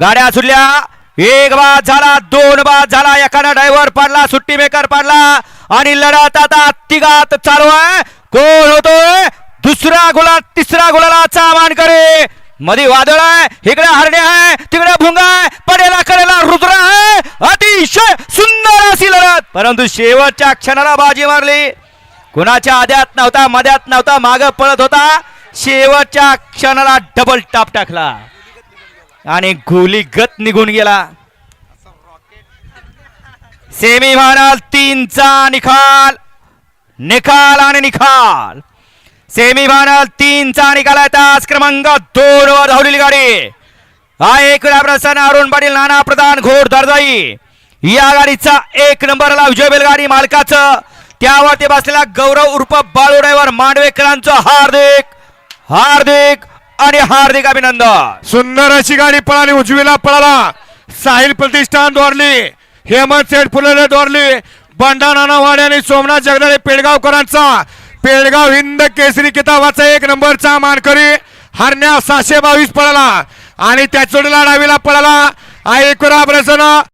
गाड्या सुटल्या. एक बाद झाला दोन बाद झाला. एखादा ड्रायव्हर पडला सुट्टी मेकर पडला. आणि लढत आता तिघात चालू आहे. कोण होतोय? दुसरा गुलाल तिसरा गुलाला मान करे. मध्ये वादळ आहे इकडे हरणे आहे तिकडे भुंगा आहे. पडेला कडेला रुद्र आहे. अतिशय सुंदर अशी लढत. परंतु शेवटच्या क्षणाला बाजी मारली. कुणाच्या आद्यात नव्हता मध्यात नव्हता माग पळत होता. शेवटच्या क्षणाला डबल टाप टाकला. आणि गोली गत निघून गेला. सेमी फायनल तीनचा निकाल. निकाल आणि निकाल. सेमी फायनल तीनचा निकाल आहे. तास क्रमांक दोन वर धावलेली गाडी. हा एक प्रसन्न अरुण पाटील नाना प्रधान घोर दर्जाई या गाडीचा एक नंबरला विजय बैलगाडी मालकाचं. त्यावरती बसलेला गौरव उर्फ बाळू मांडवेकरांचं हार्दिक हार्दिक आणि हार्दिक अभिनंदन. सुंदर अशी गाडी पळाली उजवीला पळाला. साहिल प्रतिष्ठान दोरली हेमंत सेठ फुलेले दोरली बंडा नानावाडे आणि सोमनाथ जगदाळे पेडगावकरांचा. पेडगाव हिंद केसरी किताबाचा एक नंबरचा मानकरी हरण्या सहाशे बावीस पळाला. आणि त्या चोडीला डावीला पळाला. हा एकरा प्रसन्न